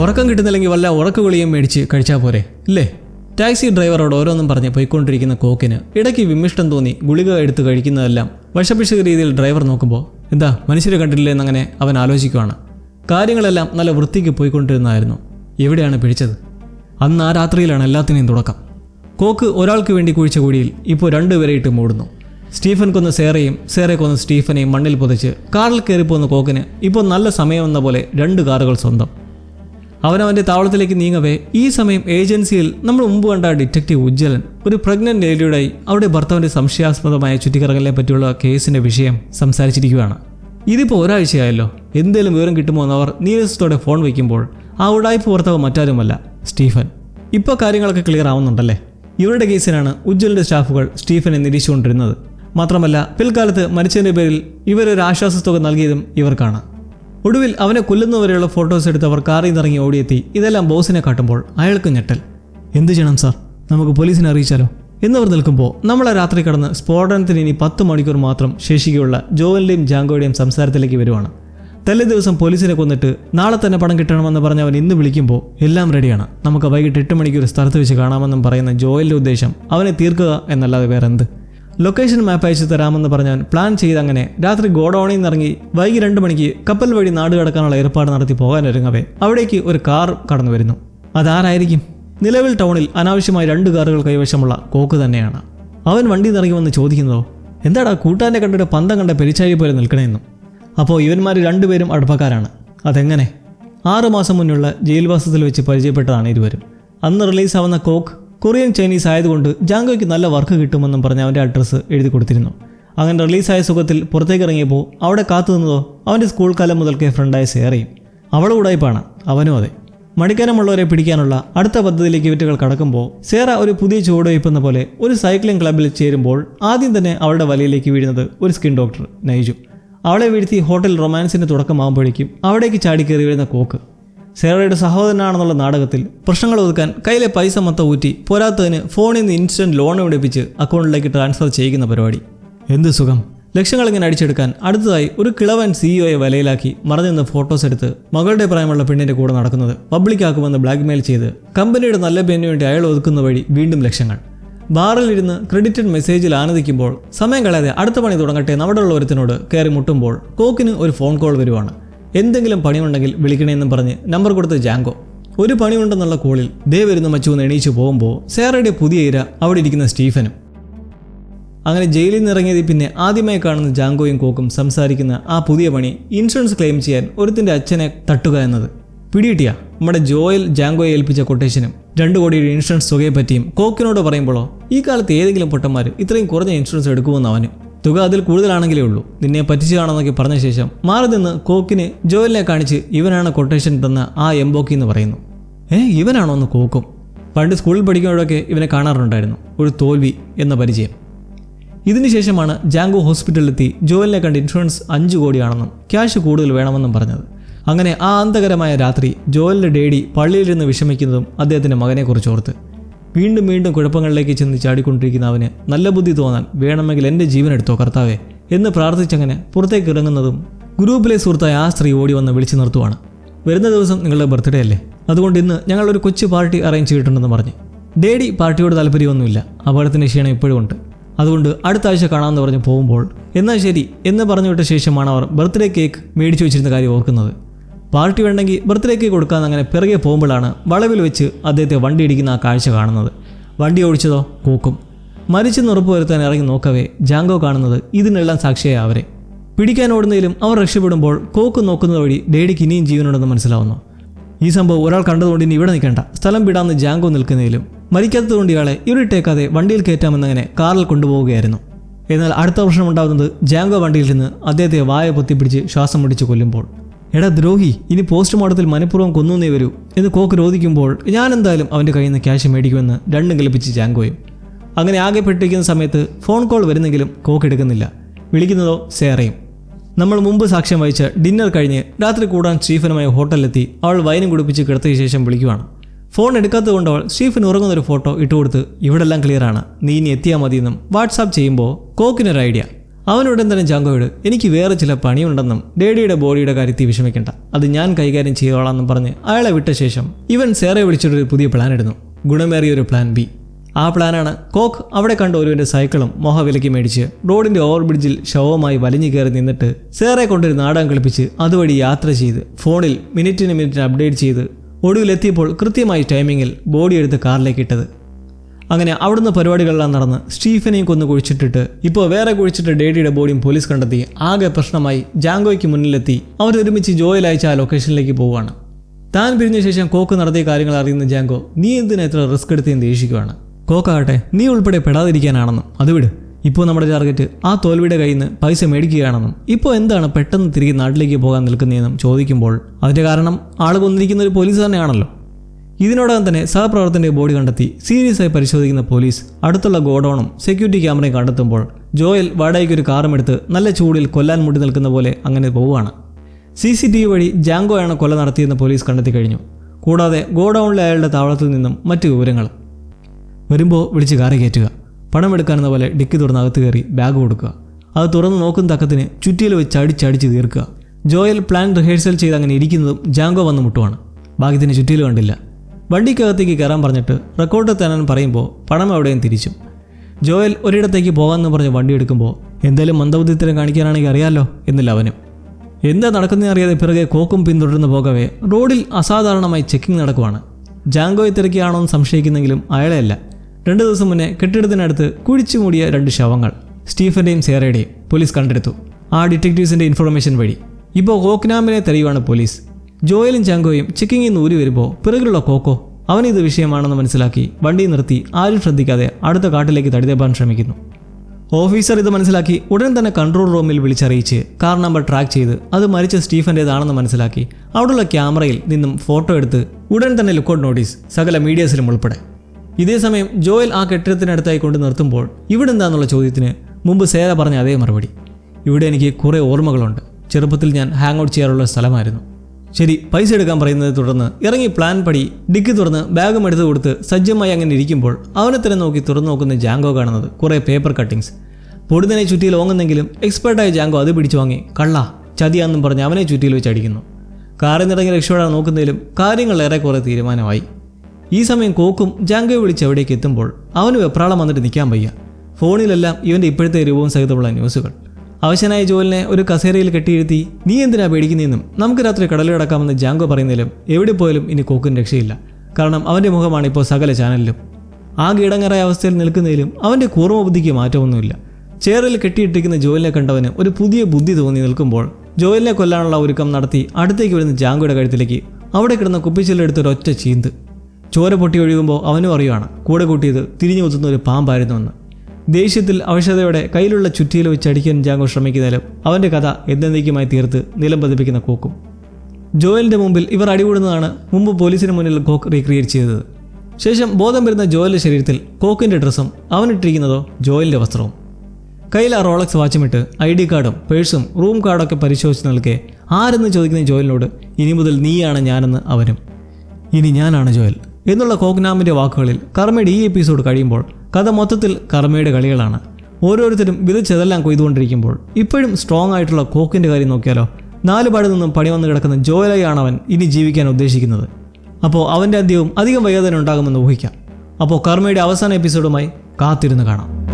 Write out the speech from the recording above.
ഉറക്കം കിട്ടുന്നില്ലെങ്കിൽ വല്ല ഉറക്ക ഗുളിയും മേടിച്ച് കഴിച്ചാൽ പോരെ ഇല്ലേ? ടാക്സി ഡ്രൈവറോട് ഓരോന്നും പറഞ്ഞ് പോയിക്കൊണ്ടിരിക്കുന്ന കോക്കിന് ഇടയ്ക്ക് വിമിഷ്ടം തോന്നി ഗുളിക എടുത്ത് കഴിക്കുന്നതെല്ലാം വശപിശ രീതിയിൽ ഡ്രൈവർ നോക്കുമ്പോൾ എന്താ മനുഷ്യരെ കണ്ടില്ലേ എന്നങ്ങനെ അവൻ ആലോചിക്കുവാണ്. കാര്യങ്ങളെല്ലാം നല്ല വൃത്തിക്ക് പോയിക്കൊണ്ടിരുന്നായിരുന്നു എവിടെയാണ് പിടിച്ചത്? അന്ന് ആ രാത്രിയിലാണ് എല്ലാത്തിനെയും തുടക്കം. കോക്ക് ഒരാൾക്ക് വേണ്ടി കുഴിച്ച കുഴിയിൽ ഇപ്പോൾ രണ്ടുപേരെ ഇട്ട് മൂടുന്നു. സ്റ്റീഫൻ കൊന്ന സേറയും സേറെ കൊന്ന സ്റ്റീഫനെയും മണ്ണിൽ പൊതിച്ച് കാറിൽ കയറിപ്പോന്ന കോക്കിന് ഇപ്പോൾ നല്ല സമയം സമയമെന്ന പോലെ രണ്ട് കാറുകൾ സ്വന്തം. അവനവന്റെ താവളത്തിലേക്ക് നീങ്ങവേ. ഈ സമയം ഏജൻസിയിൽ നമ്മൾ മുമ്പ് കണ്ട ഡിറ്റക്റ്റീവ് ഉജ്ജ്വലൻ ഒരു പ്രഗ്നന്റ് ലേഡിയുടെ അവിടെ ഭർത്താവിന്റെ സംശയാസ്പദമായ ചുറ്റിക്കറങ്ങലിനെ പറ്റിയുള്ള കേസിന്റെ വിഷയം സംസാരിച്ചിരിക്കുകയാണ്. ഇതിപ്പോൾ ഒരാഴ്ചയായല്ലോ. എന്തേലും വിവരം കിട്ടുമോ എന്നവർ നീരസത്തോടെ ഫോൺ വയ്ക്കുമ്പോൾ ആ ഉടായ്പ ഭർത്താവ് മറ്റാരുമല്ല സ്റ്റീഫൻ. ഇപ്പോൾ കാര്യങ്ങളൊക്കെ ക്ലിയർ ആവുന്നുണ്ടല്ലേ? ഇവരുടെ കേസിനാണ് ഉജ്ജ്വലിന്റെ സ്റ്റാഫുകൾ സ്റ്റീഫനെ നിരീക്ഷിച്ചുകൊണ്ടിരുന്നത്. മാത്രമല്ല പിൽക്കാലത്ത് മരിച്ചതിന്റെ പേരിൽ ഇവരൊരു ആശ്വാസത്തുക നൽകിയതും ഇവർക്കാണ്. ഒടുവിൽ അവനെ കൊല്ലുന്നവരെയുള്ള ഫോട്ടോസ് എടുത്ത് അവർ കാറിൽ നിന്നിറങ്ങി ഓടിയെത്തി. ഇതെല്ലാം ബോസിനെ കാട്ടുമ്പോൾ അയാൾക്ക് ഞെട്ടൽ. എന്തു ചെയ്യണം സാർ? നമുക്ക് പോലീസിനെ അറിയിച്ചാലോ? എന്നവർ നിൽക്കുമ്പോൾ നമ്മളെ രാത്രി കടന്ന് സ്ഫോടനത്തിന് ഇനി പത്ത് മണിക്കൂർ മാത്രം ശേഷിക്കുള്ള ജോവലിന്റെയും ജാങ്കോയുടെയും സംസാരത്തിലേക്ക് വരുവാണ്. തലേ ദിവസം പോലീസിനെ കൊന്നിട്ട് നാളെ തന്നെ പണം കിട്ടണമെന്ന് പറഞ്ഞ് അവൻ ഇന്ന് വിളിക്കുമ്പോൾ എല്ലാം റെഡിയാണ് നമുക്ക് വൈകിട്ട് എട്ട് മണിക്ക് ഒരു സ്ഥലത്ത് വെച്ച് കാണാമെന്നും പറയുന്ന ജോയലിന്റെ ഉദ്ദേശം അവനെ തീർക്കുക എന്നല്ലാതെ വേറെ എന്ത് ലൊക്കേഷൻ മാപ്പ് അയച്ചു തരാമെന്ന് പറഞ്ഞാൽ പ്ലാൻ ചെയ്ത് അങ്ങനെ രാത്രി ഗോഡൌണിൽ നിന്ന് ഇറങ്ങി വൈകി രണ്ട് മണിക്ക് കപ്പൽ വഴി നാട് കടക്കാനുള്ള ഏർപ്പാട് നടത്തി പോകാനൊരുങ്ങവേ. അവിടേക്ക് ഒരു കാർ കടന്നു വരുന്നു. അതാരായിരിക്കും? നിലവിൽ ടൗണിൽ അനാവശ്യമായി രണ്ട് കാറുകൾ കൈവശമുള്ള കോക്ക് തന്നെയാണ്. അവൻ വണ്ടി നിറങ്ങി വന്ന് ചോദിക്കുന്നതോ എന്താടാ കൂട്ടാന്റെ കണ്ടിട്ട് പന്തം കണ്ട പെരിച്ചാഴി പോലെ നിൽക്കണേന്നും? അപ്പോൾ ഇവന്മാർ രണ്ടുപേരും അടുപ്പക്കാരാണ്. അതെങ്ങനെ? ആറുമാസം മുന്നുള്ള ജയിൽവാസത്തിൽ വെച്ച് പരിചയപ്പെട്ടതാണ് ഇരുവരും. അന്ന് റിലീസാവുന്ന കോക്ക് കൊറിയൻ ചൈനീസ് ആയതുകൊണ്ട് ജാങ്കോയ്ക്ക് നല്ല വർക്ക് കിട്ടുമെന്നും പറഞ്ഞ് അവന്റെ അഡ്രസ്സ് എഴുതി കൊടുത്തിരുന്നു. അങ്ങനെ റിലീസായ സുഖത്തിൽ പുറത്തേക്ക് ഇറങ്ങിയപ്പോൾ അവിടെ കാത്തു നിന്നതോ അവന്റെ സ്കൂൾ കാലം മുതൽക്കേ ഫ്രണ്ടായ സേറയും അവൾ ഉടായ്പാണ് അവനും അതെ. മടിക്കാനമുള്ളവരെ പിടിക്കാനുള്ള അടുത്ത പദ്ധതിയിലേക്ക് വിറ്റുകൾ കടക്കുമ്പോൾ സേറ ഒരു പുതിയ ചുവടുവയ്പ്പെന്ന പോലെ ഒരു സൈക്ലിംഗ് ക്ലബിൽ ചേരുമ്പോൾ ആദ്യം തന്നെ അവളുടെ വലയിലേക്ക് വീഴുന്നത് ഒരു സ്കിൻ ഡോക്ടർ നൈജു. അവളെ വീഴ്ത്തി ഹോട്ടൽ റൊമാൻസിന്റെ തുടക്കമാകുമ്പോഴേക്കും അവിടേക്ക് ചാടിക്കേറി വരുന്ന കോക്ക്. സേറയുടെ സഹോദരനാണെന്നുള്ള നാടകത്തിൽ പ്രശ്നങ്ങൾ ഒതുക്കാൻ കയ്യിലെ പൈസ മൊത്തം ഊറ്റി പോരാത്തതിന് ഫോണിൽ നിന്ന് ഇൻസ്റ്റന്റ് ലോൺ വിടിപ്പിച്ച് അക്കൗണ്ടിലേക്ക് ട്രാൻസ്ഫർ ചെയ്യുന്ന പരിപാടി. എന്ത് സുഖം? ലക്ഷ്യങ്ങൾ ഇങ്ങനെ അടിച്ചെടുക്കാൻ അടുത്തതായി ഒരു കിളവൻ സിഇഒയെ വലയിലാക്കി മറഞ്ഞുനിന്ന് ഫോട്ടോസ് എടുത്ത് മകളുടെ പ്രായമുള്ള പെണ്ണിന്റെ കൂടെ നടക്കുന്നത് പബ്ലിക് പബ്ലിക്കാക്കുമെന്ന് ബ്ലാക്ക്മെയിൽ ചെയ്ത് കമ്പനിയുടെ നല്ല പേരിന് വേണ്ടി അയാൾ ഒതുക്കുന്ന വഴി വീണ്ടും ലക്ഷങ്ങൾ. ബാറിലിരുന്ന് ക്രെഡിറ്റഡ് മെസ്സേജിൽ ആനന്ദിക്കുമ്പോൾ സമയം കളയാതെ അടുത്ത പണി തുടങ്ങട്ടെ നമ്മുടെ ഉള്ള ഒരുത്തിനോട് കയറി മുട്ടുമ്പോൾ കോക്കിന് ഒരു ഫോൺ കോൾ വരുവാണ്. എന്തെങ്കിലും പണിയുണ്ടെങ്കിൽ വിളിക്കണേന്നും പറഞ്ഞ് നമ്പർ കൊടുത്ത് ജാങ്കോ. ഒരു പണിയുണ്ടെന്നുള്ള കോളിൽ ദേ വരുന്ന മച്ചു എന്ന് എണീച്ചു പോകുമ്പോൾ സേറയുടെ പുതിയ ഇര അവിടെ ഇരിക്കുന്ന സ്റ്റീഫനും. അങ്ങനെ ജയിലിൽ നിന്ന് ഇറങ്ങിയതിൽ പിന്നെ ആദ്യമായി കാണുന്ന ജാങ്കോയും കോക്കും സംസാരിക്കുന്ന ആ പുതിയ പണി ഇൻഷുറൻസ് ക്ലെയിം ചെയ്യാൻ ഒരുത്തിന്റെ അച്ഛനെ തട്ടുക എന്നത്. പിടികിട്ടിയ? നമ്മുടെ ജോയൽ ജാങ്കോയെ ഏൽപ്പിച്ച കൊട്ടേഷനും രണ്ട് കോടിയുടെ ഇൻഷുറൻസ് തുകയെ പറ്റിയും കോക്കിനോട് പറയുമ്പോഴോ ഈ കാലത്ത് ഏതെങ്കിലും പൊട്ടന്മാർ ഇത്രയും കുറഞ്ഞ ഇൻഷുറൻസ് എടുക്കുമെന്ന് അവന്. തുക അതിൽ കൂടുതലാണെങ്കിലേ ഉള്ളൂ. നിന്നെ പറ്റിച്ചതാണെന്നൊക്കെ പറഞ്ഞ ശേഷം മാറി നിന്ന് കോക്കിന് ജോയലിനെ കാണിച്ച് ഇവനാണ് കൊട്ടേഷൻ തന്ന ആ എംബോക്കി എന്ന് പറയുന്നു. ഏ ഇവനാണോ ഒന്ന് കോക്കും. പണ്ട് സ്കൂളിൽ പഠിക്കുമ്പോഴൊക്കെ ഇവനെ കാണാറുണ്ടായിരുന്നു. ഒരു തോൽവി എന്ന പരിചയം. ഇതിനുശേഷമാണ് ജാങ്കോ ഹോസ്പിറ്റലിലെത്തി ജോയലിനെ കണ്ട് ഇൻഷുറൻസ് അഞ്ച് കോടിയാണെന്നും ക്യാഷ് കൂടുതൽ വേണമെന്നും പറഞ്ഞത്. അങ്ങനെ ആ അന്തകരമായ രാത്രി ജോയലിന്റെ ഡേഡി പള്ളിയിലിരുന്ന് വിഷമിക്കുന്നതും അദ്ദേഹത്തിന്റെ മകനെക്കുറിച്ച് ഓർത്ത്. വീണ്ടും വീണ്ടും കുഴപ്പങ്ങളിലേക്ക് ചെന്ന് ചാടിക്കൊണ്ടിരിക്കുന്ന അവന് നല്ല ബുദ്ധി തോന്നാൻ വേണമെങ്കിൽ എന്റെ ജീവൻ എടുത്തോ കർത്താവേ എന്ന് പ്രാർത്ഥിച്ചങ്ങനെ പുറത്തേക്ക് ഇറങ്ങുന്നതും ഗ്രൂപ്പിലെ സുഹൃത്തായ ആ സ്ത്രീ ഓടി വന്ന് വിളിച്ചു നിർത്തുവാണ്. വരുന്ന ദിവസം നിങ്ങളുടെ ബർത്ത്ഡേ അല്ലേ? അതുകൊണ്ട് ഇന്ന് ഞങ്ങളൊരു കൊച്ചു പാർട്ടി അറേഞ്ച് ചെയ്തിട്ടുണ്ടെന്ന് പറഞ്ഞ്. ഡേഡി പാർട്ടിയോട് താല്പര്യമൊന്നുമില്ല. അപകടത്തിന്റെ ക്ഷീണം ഇപ്പോഴും ഉണ്ട്. അതുകൊണ്ട് അടുത്ത ആഴ്ച കാണാമെന്ന് പറഞ്ഞ് പോകുമ്പോൾ എന്നാൽ ശരി എന്ന് പറഞ്ഞു വിട്ട ശേഷമാണ് അവർ ബർത്ത്ഡേ കേക്ക് മേടിച്ചു വെച്ചിരുന്ന കാര്യം ഓർക്കുന്നത്. പാർട്ടി വേണ്ടെങ്കിൽ ബർത്ത്ഡേക്ക് കൊടുക്കാൻ അങ്ങനെ പിറകെ പോകുമ്പോഴാണ് വളവിൽ വെച്ച് അദ്ദേഹത്തെ വണ്ടി ഇടിക്കുന്ന ആ കാഴ്ച കാണുന്നത്. വണ്ടി ഓടിച്ചതോ? കൂക്കും. മരിച്ചെന്ന് ഉറപ്പുവരുത്താൻ ഇറങ്ങി നോക്കവേ ജാങ്കോ കാണുന്നത് ഇതിനെല്ലാം സാക്ഷിയായ അവരെ. പിടിക്കാൻ ഓടുന്നതിലും അവർ രക്ഷപ്പെടുമ്പോൾ കോക്ക് നോക്കുന്നത് വഴി ഡേഡിക്ക് ഇനിയും ജീവനുണ്ടെന്ന് മനസ്സിലാവുന്നു. ഈ സംഭവം ഒരാൾ കണ്ടതുകൊണ്ട് ഇനി ഇവിടെ നിൽക്കേണ്ട. സ്ഥലം വിടാമെന്ന് ജാങ്കോ നിൽക്കുന്നതിലും മരിക്കാത്തതുകൊണ്ട് ഇയാളെ ഇവരിട്ടേക്കാതെ വണ്ടിയിൽ കയറ്റാമെന്നങ്ങനെ കാറിൽ കൊണ്ടുപോവുകയായിരുന്നു. എന്നാൽ അടുത്ത പ്രശ്നം ഉണ്ടാകുന്നത് ജാങ്കോ വണ്ടിയിൽ നിന്ന് അദ്ദേഹത്തെ വായ പൊത്തിപ്പിടിച്ച് ശ്വാസം മുടിച്ച് കൊല്ലുമ്പോൾ. എടാ ദ്രോഹി ഇനി പോസ്റ്റ്മോർട്ടത്തിൽ മനഃപൂർവം കൊന്നുന്നേ വരൂ എന്ന് കോക്ക് രോധിക്കുമ്പോൾ ഞാൻ എന്തായാലും അവന്റെ കയ്യിൽ നിന്ന് ക്യാഷ് മേടിക്കുമെന്ന് രണ്ടും കൽപ്പിച്ച് ജാങ്കോയും. അങ്ങനെ ആകെ പെട്ടിരിക്കുന്ന സമയത്ത് ഫോൺ കോൾ വരുന്നെങ്കിലും കോക്ക് എടുക്കുന്നില്ല. വിളിക്കുന്നതോ സേറയും. നമ്മൾ മുമ്പ് സാക്ഷ്യം വഹിച്ച ഡിന്നർ കഴിഞ്ഞ് രാത്രി കൂടാൻ സ്റ്റീഫനുമായി ഹോട്ടലിലെത്തി അവൾ വൈനും കുടിപ്പിച്ച് കിടത്തിയ ശേഷം വിളിക്കുവാണ്. ഫോൺ എടുക്കാത്തത് കൊണ്ട് അവൾ സ്റ്റീഫൻ ഉറങ്ങുന്നൊരു ഫോട്ടോ ഇട്ടുകൊടുത്ത് ഇവിടെല്ലാം ക്ലിയറാണ് നീ ഇനി എത്തിയാൽ മതിയെന്നും വാട്സാപ്പ് ചെയ്യുമ്പോൾ കോക്കിനൊരു ഐഡിയ. അവനുടൻ തന്നെ ജാങ്കോയോട് എനിക്ക് വേറെ ചില പണിയുണ്ടെന്നും ഡേഡിയുടെ ബോഡിയുടെ കാര്യത്തിൽ വിഷമിക്കേണ്ട. അത് ഞാൻ കൈകാര്യം ചെയ്തോളാമെന്നും പറഞ്ഞ് അയാളെ വിട്ട ശേഷം ഇവൻ സേറെ വിളിച്ചിട്ടൊരു പുതിയ പ്ലാൻ ഇടുന്നു. ഗുണമേറിയ ഒരു പ്ലാൻ ബി ആ പ്ലാനാണ് കോക്ക് അവിടെ കണ്ട ഒരുവിന്റെ സൈക്കിളും മോഹവിലയ്ക്ക് മേടിച്ച് റോഡിന്റെ ഓവർ ബ്രിഡ്ജിൽ ശവമായി വലിഞ്ഞു കയറി നിന്നിട്ട് സേറെ കൊണ്ടൊരു നാടകം കളിപ്പിച്ച് അതുവഴി യാത്ര ചെയ്ത് ഫോണിൽ മിനിറ്റിന് മിനിറ്റിന് അപ്ഡേറ്റ് ചെയ്ത് ഒടുവിലെത്തിയപ്പോൾ കൃത്യമായി ടൈമിങ്ങിൽ ബോഡി എടുത്ത് കാറിലേക്ക് ഇട്ടത്. അങ്ങനെ അവിടുന്ന് പരിപാടികളെല്ലാം നടന്ന് സ്റ്റീഫനെയും കൊന്ന് കുഴിച്ചിട്ടിട്ട് ഇപ്പോൾ വേറെ കുഴിച്ചിട്ട് ഡേഡിയുടെ ബോഡിയും പോലീസ് കണ്ടെത്തി. ആകെ പ്രശ്നമായി ജാങ്കോയ്ക്ക് മുന്നിലെത്തി. അവരൊരുമിച്ച് ജോയിൽ അയച്ച ആ ലൊക്കേഷനിലേക്ക് പോവുകയാണ്. താൻ പിരിഞ്ഞ ശേഷം കോക്ക് നടത്തിയ കാര്യങ്ങൾ അറിയുന്ന ജാങ്കോ നീ എന്തിനാ ഇത്ര റിസ്ക് എടുത്ത് ദേഷിക്കുവാണ്? കോക്കാകട്ടെ നീ ഉൾപ്പെടെ പെടാതിരിക്കാനാണെന്നും. അത് വിട് ഇപ്പോൾ നമ്മുടെ ടാർഗറ്റ് ആ തോൽവിയുടെ കയ്യിൽ നിന്ന് പൈസ മേടിക്കുകയാണെന്നും. ഇപ്പോൾ എന്താണ് പെട്ടെന്ന് തിരികെ നാട്ടിലേക്ക് പോകാൻ നിൽക്കുന്നതെന്നും ചോദിക്കുമ്പോൾ അതിന്റെ കാരണം ആൾ കൊന്നിരിക്കുന്ന ഒരു പോലീസ് തന്നെയാണല്ലോ. ഇതിനോടകം തന്നെ സഹപ്രവർത്തകന്റെ ബോഡി കണ്ടെത്തി സീരിയസ് ആയി പരിശോധിക്കുന്ന പോലീസ് അടുത്തുള്ള ഗോഡൌണും സെക്യൂരിറ്റി ക്യാമറയും കണ്ടെത്തുമ്പോൾ ജോയൽ വാടകയ്ക്ക് ഒരു കാറും എടുത്ത് നല്ല ചൂടിൽ കൊല്ലാൻ മുട്ടി നിൽക്കുന്ന പോലെ അങ്ങനെ പോവുകയാണ്. സി സി ടി വി വഴി ജാങ്കോയാണ് കൊല നടത്തിയെന്ന് പോലീസ് കണ്ടെത്തി കഴിഞ്ഞു. കൂടാതെ ഗോഡൌണിലെ അയാളുടെ താവളത്തിൽ നിന്നും മറ്റു വിവരങ്ങൾ വരുമ്പോൾ വിളിച്ച് കാറി കയറ്റുക. പണം എടുക്കാനെന്ന പോലെ ഡിക്കി തുറന്ന് അകത്ത് കയറി ബാഗ് കൊടുക്കുക. അത് തുറന്ന് നോക്കുന്ന തക്കത്തിന് ചുറ്റിയിൽ വെച്ച് അടിച്ചടിച്ച് തീർക്കുക. ജോയൽ പ്ലാൻ റിഹേഴ്സൽ ചെയ്ത് അങ്ങനെ ഇരിക്കുന്നതും ജാങ്കോ വന്ന് മുട്ടുവാണ്. ഭാഗ്യത്തിന് ചുറ്റിയിൽ കണ്ടില്ല. വണ്ടിക്കകത്തേക്ക് കയറാൻ പറഞ്ഞിട്ട് റെക്കോർഡ് തരാൻ പറയുമ്പോൾ പണം എവിടെയും തിരിച്ചു. ജോയൽ ഒരിടത്തേക്ക് പോകാമെന്ന് പറഞ്ഞ് വണ്ടി എടുക്കുമ്പോൾ എന്തായാലും മന്ദബുദ്ധിത്തരം കാണിക്കാനാണെങ്കിൽ അറിയാലോ എന്നില്ല അവനും എന്താ നടക്കുന്നതെന്ന് അറിയാതെ പിറകെ കോക്കും പിന്തുടർന്ന് പോകവേ റോഡിൽ അസാധാരണമായി ചെക്കിംഗ് നടക്കുവാണ്. ജാങ്കോയെ തിരക്കിയാണോ എന്ന് സംശയിക്കുന്നെങ്കിലും അയാളെയല്ല രണ്ട് ദിവസം മുന്നേ കെട്ടിടത്തിനടുത്ത് കുഴിച്ചു മൂടിയ രണ്ട് ശവങ്ങൾ സ്റ്റീഫന്റെയും സേറയുടെയും പോലീസ് കണ്ടെടുത്തു. ആ ഡിറ്റക്റ്റീവ്സിന്റെ ഇൻഫർമേഷൻ വഴി. ഇപ്പോൾ കോക്നാമിനെ തെരയുവാണ് പോലീസ്. ജോയലും ചാങ്കോയും ചിക്കിങ്ങിൽ നിന്ന് ഊരി വരുമ്പോൾ പിറകിലുള്ള കോക്കോ അവനിത് വിഷയമാണെന്ന് മനസ്സിലാക്കി വണ്ടി നിർത്തി ആരും ശ്രദ്ധിക്കാതെ അടുത്ത കാട്ടിലേക്ക് തടിതേപ്പാൻ ശ്രമിക്കുന്നു. ഓഫീസർ ഇത് മനസ്സിലാക്കി ഉടൻ തന്നെ കൺട്രോൾ റൂമിൽ വിളിച്ചറിയിച്ച് കാർ നമ്പർ ട്രാക്ക് ചെയ്ത് അത് മരിച്ച സ്റ്റീഫന്റേതാണെന്ന് മനസ്സിലാക്കി അവിടെയുള്ള ക്യാമറയിൽ നിന്നും ഫോട്ടോ എടുത്ത് ഉടൻ തന്നെ ലുക്കൗട്ട് നോട്ടീസ് സകല മീഡിയസിലും ഉൾപ്പെടെ. ഇതേസമയം ജോയൽ ആ കെട്ടിടത്തിനടുത്തായി കൊണ്ട് നിർത്തുമ്പോൾ ഇവിടെ എന്താണെന്നുള്ള ചോദ്യത്തിന് മുമ്പ് സേര പറഞ്ഞ അതേ മറുപടി. ഇവിടെ എനിക്ക് കുറേ ഓർമ്മകളുണ്ട്. ചെറുപ്പത്തിൽ ഞാൻ ഹാങ് ഔട്ട് ചെയ്യാറുള്ള സ്ഥലമായിരുന്നു. ശരി പൈസ എടുക്കാൻ പറയുന്നത് തുടർന്ന് ഇറങ്ങി പ്ലാൻ പടി ഡിക്കി തുറന്ന് ബാഗും എടുത്ത് കൊടുത്ത് സജ്ജമായി അങ്ങനെ ഇരിക്കുമ്പോൾ അവനെ തന്നെ നോക്കി തുറന്നു നോക്കുന്ന ജാങ്കോ കാണുന്നത് കുറേ പേപ്പർ കട്ടിങ്സ് പൊടുന്നനെ ചുറ്റിയിൽ ഓങ്ങുന്നെങ്കിലും എക്സ്പേർട്ടായ ജാങ്കോ അത് പിടിച്ചു വാങ്ങി കള്ള ചതിയാന്നും പറഞ്ഞ് അവനെ ചുറ്റിയിൽ വെച്ച് അടിക്കുന്നു. കാറിൽ നിറങ്ങി രക്ഷപ്പെടാൻ നോക്കുന്നതിലും കാര്യങ്ങൾ ഏറെക്കുറെ തീരുമാനമായി. ഈ സമയം കോക്കും ജാങ്കോയെ വിളിച്ച് എവിടേക്ക് എത്തുമ്പോൾ അവന് വെപ്രാളം വന്നിട്ട് നിൽക്കാൻ വയ്യ. ഫോണിലെല്ലാം ഇവന്റെ ഇപ്പോഴത്തെ രൂപവും സഹിതമുള്ള ന്യൂസുകൾ. അവശനായ ജോലിനെ ഒരു കസേരയിൽ കെട്ടിയിരുത്തി നീ എന്തിനാ പേടിക്കുന്നതെന്നും നമുക്ക് രാത്രി കടലിൽ കിടക്കാമെന്ന് ജാങ്കോ പറയുന്നതിലും എവിടെ പോയാലും ഇനി കോക്കിന് രക്ഷയില്ല. കാരണം അവന്റെ മുഖമാണ് ഇപ്പോൾ സകല ചാനലിലും. ആ കീടങ്ങറായ അവസ്ഥയിൽ നിൽക്കുന്നതിലും അവന്റെ കൂർമ്മ ബുദ്ധിക്ക് മാറ്റമൊന്നുമില്ല. ചേറിൽ കെട്ടിയിട്ടിരിക്കുന്ന ജോലിനെ കണ്ടവന് ഒരു പുതിയ ബുദ്ധി തോന്നി നിൽക്കുമ്പോൾ ജോലിനെ കൊല്ലാനുള്ള ഒരുക്കം നടത്തി അടുത്തേക്ക് വരുന്ന ജാങ്കോയുടെ കഴുത്തിലേക്ക് അവിടെ കിടന്ന കുപ്പിച്ചില്ലെടുത്ത് ഒരൊറ്റ ചീന്ത്. ചോര പൊട്ടി ഒഴുകുമ്പോൾ അവനും അറിയുവാണ്. കൂടെ കൂട്ടിയത് തിരിഞ്ഞു കുത്തുന്ന ഒരു പാമ്പായിരുന്നുവെന്ന് ദേഷ്യത്തിൽ അവശതയോടെ കയ്യിലുള്ള ചുറ്റിയിൽ വെച്ച് അടിക്കാൻ ജാങ്കോ ശ്രമിക്കുന്നതിലും അവന്റെ കഥ എന്നേക്കുമായി തീർത്ത് നിലം പതിപ്പിക്കുന്ന കോക്കും. ജോയലിന്റെ മുമ്പിൽ ഇവർ അടികൂടുന്നതാണ് മുമ്പ് പോലീസിന് മുന്നിൽ കോക്ക് റീക്രിയേറ്റ് ചെയ്തത്. ശേഷം ബോധം വരുന്ന ജോയലിന്റെ ശരീരത്തിൽ കോക്കിന്റെ ഡ്രസ്സും അവനിട്ടിരിക്കുന്നതോ ജോയലിന്റെ വസ്ത്രവും. കയ്യിൽ ആ റോളക്സ് വാച്ചുമിട്ട് ഐ ഡി കാർഡും പേഴ്സും റൂം കാർഡൊക്കെ പരിശോധിച്ച് നൽകെ ആരെന്ന് ചോദിക്കുന്ന ജോയലിനോട് ഇനി മുതൽ നീയാണ് ഞാനെന്ന് അവനും ഇനി ഞാനാണ് ജോയൽ. എന്നുള്ള കോക്നാമിന്റെ വാക്കുകളിൽ കർമ്മയുടെ ഈ എപ്പിസോഡ് കഴിയുമ്പോൾ കഥ മൊത്തത്തിൽ കർമ്മയുടെ കളികളാണ്. ഓരോരുത്തരും വിതച്ചതെല്ലാം കൊയ്തുകൊണ്ടിരിക്കുമ്പോൾ ഇപ്പോഴും സ്ട്രോങ് ആയിട്ടുള്ള കോക്കിന്റെ കാര്യം നോക്കിയാലോ? നാലുപാട് നിന്നും പണി വന്ന് കിടക്കുന്ന ജോയലായാണ് അവൻ ഇനി ജീവിക്കാൻ ഉദ്ദേശിക്കുന്നത്. അപ്പോൾ അവന്റെ അന്ത്യവും അധികം വൈകാതെ ഉണ്ടാകുമെന്ന് ഊഹിക്കാം. അപ്പോൾ കർമ്മയുടെ അവസാന എപ്പിസോഡുമായി കാത്തിരുന്ന് കാണാം.